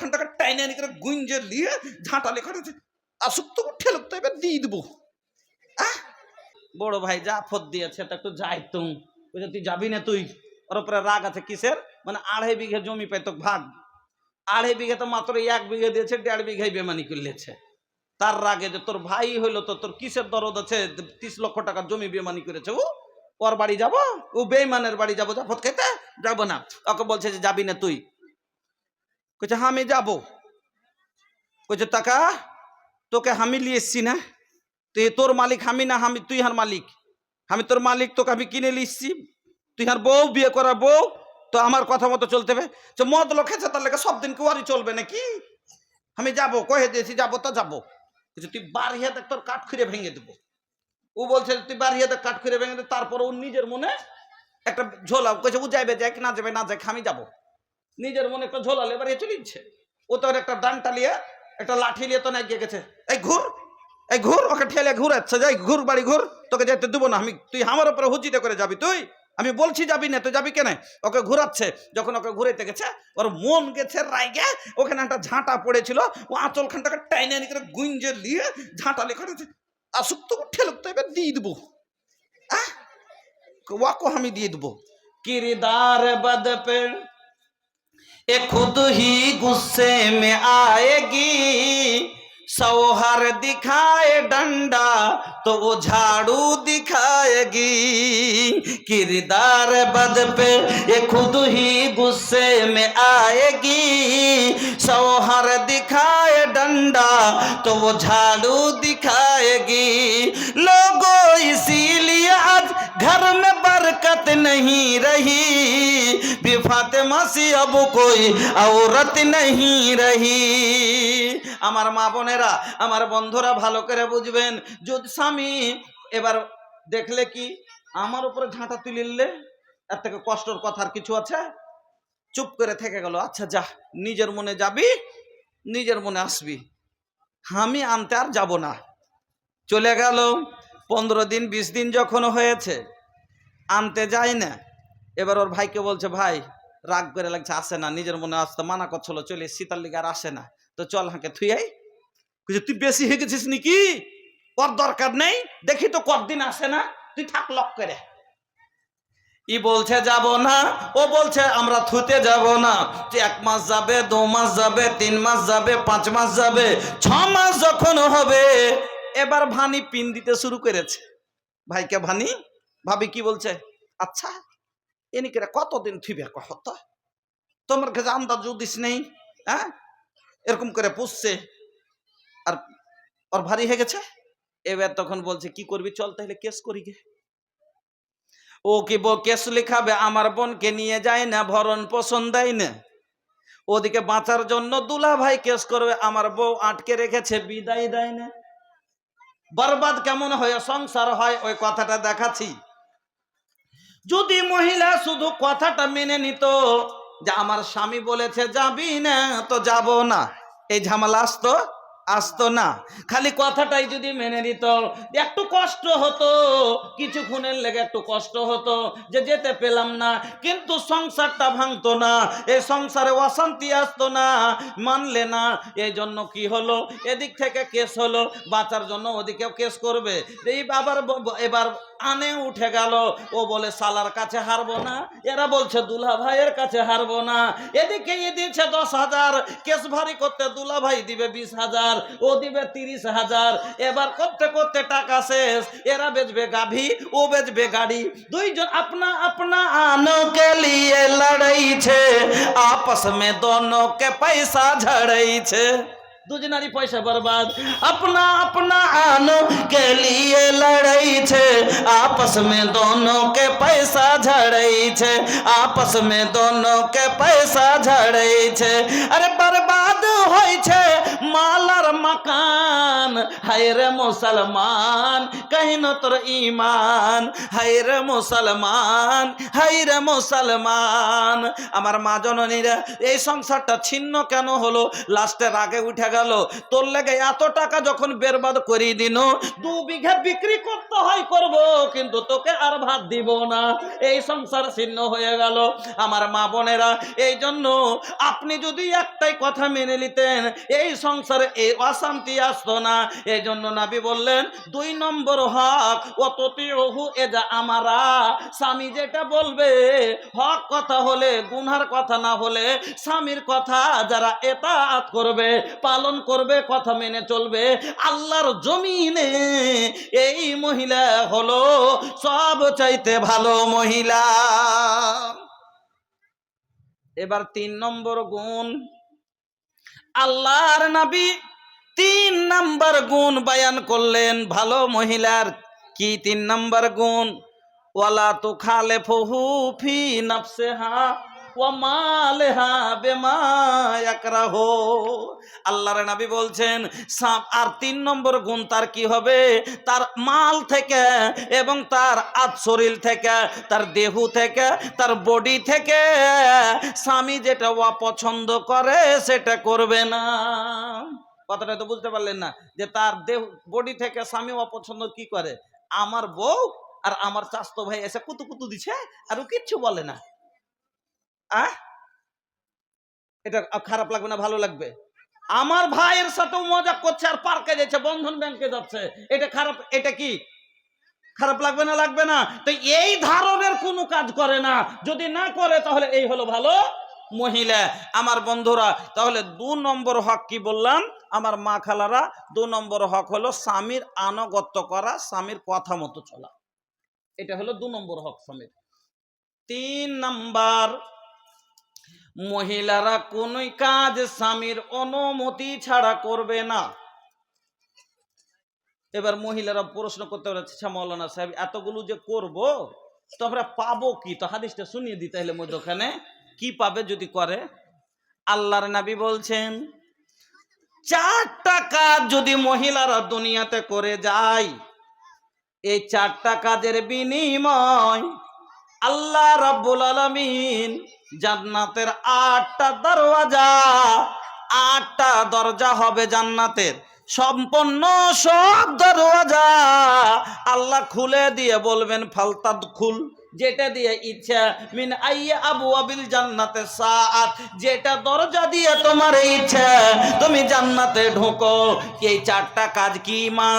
খানটাকে টাইনে আনি করে গুঞ্জে নিয়ে ঝাঁটা লেখা রয়েছে। আসুক তো ঠেলুক তো এবার দিয়ে দেবো? বড় ভাই, যা ফত দিয়েছে তা একটু যাই তুম। বলছে তুই যাবি না তুই? ওর উপরে রাগ আছে কিসের? মানে আড়াই বিঘে জমি পাই তো ভাগ। আড়াই বিঘে তো মাত্র এক বিঘে দিয়েছে, দেড় বিঘাই বেমানি করলেছে। তার রাগে যে তোর ভাই হইল তো তোর কিসের দরদ আছে? তিরিশ লক্ষ টাকার জমি বেমানি করেছে। ও, ওর বাড়ি যাব? ও বেইমানের বাড়ি যাব? জাফত খেতে যাব না। ওকে বলছে যে যাবি না তুই। কইছে আমি যাব কইছে টাকা তোকে আমি লিয়ে এসছি না তুই তোর মালিক আমি না আমি তুই হার মালিক আমি তোর মালিক তোকে আমি কিনে লিসছি তুই হার বউ বিয়ে করা বউ তো আমার কথা মতো চলতে হবে তো মদ লোক খেছে তার লেগে সব দিন কুয়ারি চলবে নাকি আমি যাব কহে দিয়েছি যাব তো যাব বলছে, তুই বাড়িয়ে দেখ তোর কাঠ খুঁড়ে ভেঙে দেবো ও বলছে তুই বাড়িয়ে দেখ কাঠ খুঁড়ে ভেঙে দে তারপর ও নিজের মনে একটা ঝোলা কইছে ও যাইবে যাক না যাবে না যাক আমি যাব নিজের মনে একটা ঝোলালে বাড়িয়ে চলে যাচ্ছে ও তো একটা ডানটা নিয়ে একটা লাঠি নিয়ে তো না গিয়ে গেছে। এই ঘুর এই ঘুর, ওকে ঠেলে ঘুরাচ্ছে, যাই ঘুর বাড়ি ঘুর, তোকে যেতে দেবো না, আমি, তুই আমার উপরে হুজিতে করে যাবি, তুই? আমি বলছি যাবি না, তুই যাবি কেন? ওকে ঘুরাচ্ছে, যখন ওকে ঘুরাইতে গেছে, ওর মন গেছে রাইগে, ওখানে একটা ঝাঁটা পড়েছিল, ও আঁচল খানটাকে টাইনে করে গুঞ্জে নিয়ে ঝাঁটা লেখা আসুক তো ঠেলুক তো এবার দিয়ে দেবো। আহ, ওয়াকো আমি দিয়ে দেবো। কিরিদার বদ पे ये खुद ही गुस्से में आएगी। सौहर दिखाए डंडा तो वो झाड़ू दिखाएगी। किरदार बद पे ये खुद ही गुस्से में आएगी। सौहर दिखाए डंडा तो वो झाड़ू दिखाएगी बरकत नहीं रही बेफातिमा सी अब कोई औरत नहीं रही আমার মা বোনেরা আমার বন্ধুরা ভালো করে বুঝবেন যদি স্বামী এবার দেখলে কি আমার উপরে ঝাঁটা তুলিলে এর থেকে কষ্টর কথার কিছু আছে চুপ করে থেকে গেল আচ্ছা যা নিজের মনে যাবি নিজের মনে আসবি আমি আনতে আর যাব না চলে গেল পনেরো দিন বিশ দিন যখন হয়েছে আনতে যাই না। এবার ওর ভাইকে বলছে, ভাই, রাগ করে লাগছে, আসে না, নিজের মনে আসতে মানা করছিল চলে শীতার লিগে আর আসে না। তো চল হাঁকে থুই কিছু তুই বেশি হয়ে গেছিস নাকি? ওর দরকার নেই, দেখি তো কতদিন আসে না, তুই থাক লক করে। ই বলছে, যাব না। ও বলছে, আমরা থুতে যাব না। যে এক মাস যাবে, দু মাস যাবে, তিন মাস যাবে, পাঁচ মাস যাবে, ছ মাস যখন হবে। এবার ভানি পিন দিতে শুরু করেছে। ভাইকে ভানি ভাবি কি বলছে? আচ্ছা এনিকে কতদিন থুইবে কত তোমার কাছে আন্দাজ দিস নেই হ্যাঁ? এরকম করে পুষছে। আর ওর ভারী হয়ে গেছে? এবার তখন বলছে, কি করবি চল তাহলে কেস করি গে। ও কি বউ, কেস লেখাবে? আমার বোনকে নিয়ে যায় না, ভরণ পোষণ দেয় না। ওদিকে বাঁচার জন্য দুলা ভাই কেস করবে, আমার বউ আটকে রেখেছে, বিদায় দেয় না। বরবাদ কেমন হয়? সংসার হয়? ওই কথাটা দেখাচ্ছি। যদি মহিলা শুধু কথাটা মেনে নিত যে আমার স্বামী বলেছে, যাবি না, তো যাব না। এই ঝামেলা আসতো? আসতো না। খালি কথাটাই যদি মেনে নিত, একটু কষ্ট হতো, কিছুক্ষণের লেগে একটু কষ্ট হতো যে যেতে পেলাম না। কিন্তু সংসারটা ভাঙতো না এই সংসারে অশান্তি আসতো না, মানলে না। এই জন্য কি হলো? এদিক থেকে কেস হলো, বাঁচার জন্য ওদিকেও কেস করবে। এই আবার ব- ব- এবার আনে উঠে গেল। ও বলে, সালার কাছে হারবো না। এরা বলছে দুলা ভাইয়ের কাছে হারবো না। এদিকে এ দশ হাজার। কেস ভারী করতে দুলা ভাই দিবে বিশ হাজার। ও দিবে তিরিশ হাজার। এবার করতে করতে টাকা শেষ। এরা বেচবে গাভী, ও বেচবে গাড়ি। দুইজন আপনা আপনা আনো কে লিয়ে লড়াইছে। আপস মে দোনো কে পয়সা ঝড়াইছে। দুজনারই পয়সা বরবাদ अपना अपना आनो के लिए लड़ाई छे आपस में दोनों के पैसा झड़ई छे आपस में दोनों के पैसा झड़ई छे अरे बर्बाद হয়েছে মালার মাকান হায়রে মুসলমান কহিন তোর ইমান হায়রে মুসলমান হায়রে মুসলমান। আমার মা জননীরা, এই সংসারটা ছিন্ন কেন হলো? লাস্টের আগে উঠে গেল। তোর লেগে এত টাকা যখন বেরবাদ করিয়ে দিন দু বিঘা বিক্রি করতে হয় করব, কিন্তু তোকে আর ভাত দিব না। এই সংসার ছিন্ন হয়ে গেল। আমার মা বোনেরা, এই জন্য আপনি যদি একটাই কথা মেনে নিতেন, এই সংসারে এই অশান্তি আসতো না। এই জন্য নাবি বললেন, দুই নম্বর হক অততি ওহু এজা আমারা। স্বামী যেটা বলবে, হক কথা হলে গুনহার কথা না হলে, স্বামীর কথা যারা এতাত করবে, পালন করবে, কথা মেনে চলবে, আল্লাহর জমিনে এই মহিলা হলো সব চাইতে ভালো মহিলা। এবার তিন নম্বর গুণ, আল্লাহর নবী তিন নম্বর গুণ বায়ান করলেন ভালো মহিলার। কি তিন নম্বর গুণ? ওয়ালা তু খালে ফহু ফি বেমা ইয়াকরাহু। আল্লাহর নবী বলছেন আর তিন নম্বর গুণ তার কি হবে? তার মাল থেকে এবং তার আত শরীর থেকে, তার দেহু থেকে, তার বডি থেকে। স্বামী যেটা অপছন্দ করে, সেটা করবে না। কথাটা তো বুঝতে পারলেন না, যে তার দেহ বডি থেকে স্বামী অপছন্দ কি করে? আমার বউ আর আমার চাস্তো ভাই এসে কুতু কুতু দিছে আর ও কিচ্ছু বলে না। আহ? এটা খারাপ লাগবে না, ভালো লাগবে। আমার ভাইয়ের সাথেও মজা করছে আর পার্কে যাচ্ছে, বন্ধন ব্যাংকে যাচ্ছে। এটা খারাপ, এটা কি? খারাপ লাগবে না লাগবে না? তো এই ধরনের কোনো কাজ করে না। যদি না করে, তাহলে এই হলো ভালো মহিলা। আমার বন্ধুরা, তাহলে দু নম্বর হক কি বললাম? আমার মা খালারা দু নম্বর হক হলো স্বামীর আনুগত্য করা, স্বামীর কথা মতো চলা। এটা হলো দু নম্বর হক স্বামীর। তিন নাম্বার, মহিলারা কোনোই কাজ স্বামীর অনুমতি ছাড়া করবে না। এবার মহিলারা প্রশ্ন করতে পারে আচ্ছা মৌলানা সাহেব, এতগুলো যে করব, তো আমরা পাবো কি? তো হাদিসটা শুনিয়ে দিতে হলে মধ্যখানে। কি পাবে যদি করে? আল্লাহর নবী বলছেন চারটা কাজ যদি মহিলারা দুনিয়াতে করে যায়, এই চারটা কাজের বিনিময় আল্লাহ রাব্বুল আলামিন জান্নাতের আটটা দরওয়াজা, আটটা দরজা হবে জান্নাতের। সম্পন্ন সব দরওয়াজা আল্লাহ খুলে দিয়ে বলবেন, ফালতাদ খুল। যেটা দিয়ে ইচ্ছা, মিন আইয়া আবু আবিল জান্নাতে সাআত, যেটা দরজা দিয়ে তোমার ইচ্ছা, তুমি জান্নাতে ঢোকো। এই চারটা কাজ কি, মা?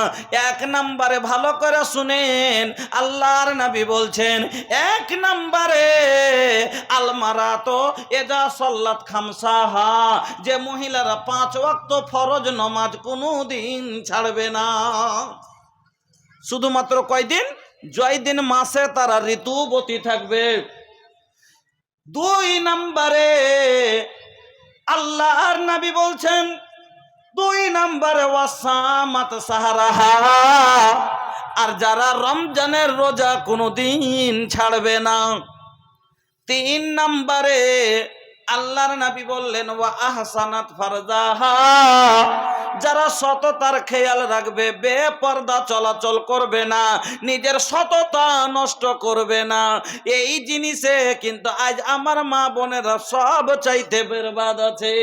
এক নম্বরে ভালো করে শুনেন, আল্লাহর নবী বলছেন, এক নম্বরে আলমারা তো এজা সল্লাত খামসাহা, যে মহিলারা পাঁচ ওয়াক্ত ফরজ নমাজ কোনো দিন ছাড়বে না। শুধুমাত্র কয়দিন? জয় দিন মাসে তারা ঋতুবতী থাকবে। দুই নম্বরে আল্লাহর নবী বলছেন, দুই নম্বরে ওয়াসামাত সাহারাহা। আর যারা রমজানের রোজা কোনোদিন ছাড়বে না। তিন নম্বরে আল্লাহর নাবি বললেন, ওয়া আহসানাত ফারজাহা। যারা সততার খেয়াল রাখবে, বেপর্দা চলাচল করবে না, নিজের সততা নষ্ট করবে না। এই জিনিসে কিন্তু আজ আমার মা বোনেরা সব চাইতে বেরবাদ আছে।